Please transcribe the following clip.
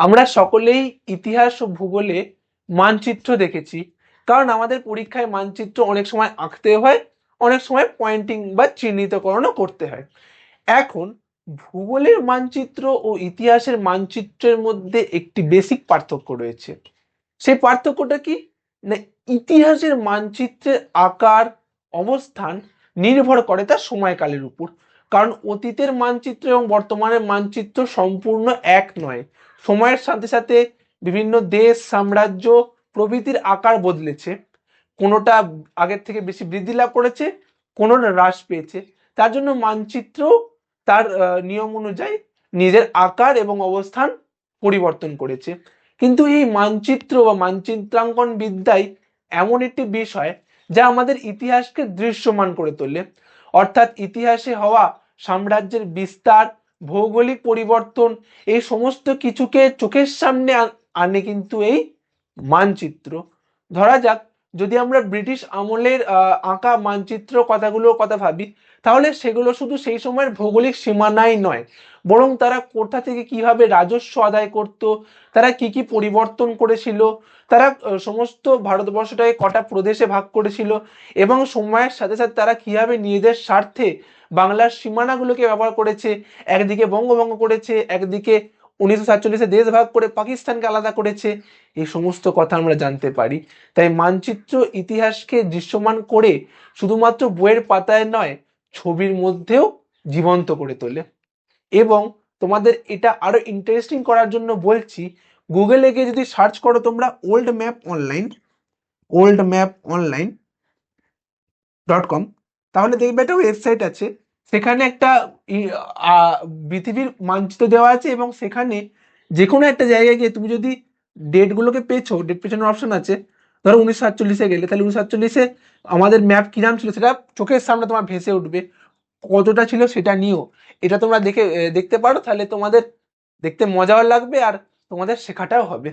আমরা সকলেই ইতিহাস ও ভূগোলে মানচিত্র দেখেছি। কারণ আমাদের পরীক্ষায় মানচিত্র অনেক সময় আঁকতে হয়, অনেক সময় পয়েন্টিং বা চিহ্নিতকরণও করতে হয়। এখন ভূগোলের মানচিত্র ও ইতিহাসের মানচিত্রের মধ্যে একটি বেসিক পার্থক্য রয়েছে। সেই পার্থক্যটা কি? না, ইতিহাসের মানচিত্রের আকার, অবস্থান নির্ভর করে তার সময়কালের উপর। কারণ অতীতের মানচিত্র এবং বর্তমানের মানচিত্র সম্পূর্ণ এক নয়। সময়ের সাথে সাথে বিভিন্ন দেশ, সাম্রাজ্য, প্রভৃতির আকার বদলেছে। কোনোটা আগের থেকে বেশি বৃদ্ধি লাভ করেছে, কোনোটা হ্রাস পেয়েছে। তার জন্য মানচিত্র তার নিয়ম অনুযায়ী নিজের আকার এবং অবস্থান পরিবর্তন করেছে। কিন্তু এই মানচিত্র বা মানচিত্রাঙ্কন বিদ্যাই এমন একটি বিষয় যা আমাদের ইতিহাসকে দৃশ্যমান করে তোলে। অর্থাৎ ইতিহাসে হওয়া সাম্রাজ্যের বিস্তার, ভৌগোলিক পরিবর্তন, এই সমস্ত কিছুকে চোখের সামনে আনে কিন্তু এই মানচিত্র। ধরা যাক যদি আমরা ব্রিটিশ আমলের আঁকা মানচিত্র কথাগুলোর কথা ভাবি, তাহলে সেগুলো শুধু সেই সময়ের ভৌগোলিক সীমানাই নয়, বরং তারা কোথা থেকে কীভাবে রাজস্ব আদায় করত, তারা কি কি পরিবর্তন করেছিল, তারা সমস্ত ভারতবর্ষটাকে কটা প্রদেশে ভাগ করেছিল এবং সময়ের সাথে সাথে তারা কীভাবে নিজেদের স্বার্থে বাংলার সীমানাগুলোকে ব্যবহার করেছে, একদিকে বঙ্গভঙ্গ করেছে, একদিকে উনিশশো সাতচল্লিশে দেশ ভাগ করে পাকিস্তানকে আলাদা করেছে, এই সমস্ত কথা আমরা জানতে পারি। তাই মানচিত্র ইতিহাসকে দৃশ্যমান করে শুধুমাত্র বইয়ের পাতায় নয়, ছবির মধ্যেও জীবন্ত করে তোলে। এবং তোমাদের এটা আরও ইন্টারেস্টিং করার জন্য বলছি গুগলে গিয়ে যদি সার্চ করো তোমরা old map online old map online dot com তাহলে দেখবে একটা ওয়েবসাইট আছে। সেখানে একটা পৃথিবীর মানচিত্র দেওয়া আছে এবং সেখানে যে কোনো একটা জায়গায় গিয়ে তুমি যদি ডেটগুলোকে পেছো ডেট পেছানোর অপশন আছে। ধরো উনিশশো সাতচল্লিশে গেলে, তাহলে উনিশশো সাতচল্লিশে আমাদের ম্যাপ কিরাম ছিল? সেটা চোখের সামনে তোমার ভেসে উঠবে। কতটা ছিল সেটা নিও। এটা তোমরা দেখে দেখতে পারো, তাহলে তোমাদের দেখতে মজাও লাগবে আর তোমাদের শেখাটাও হবে।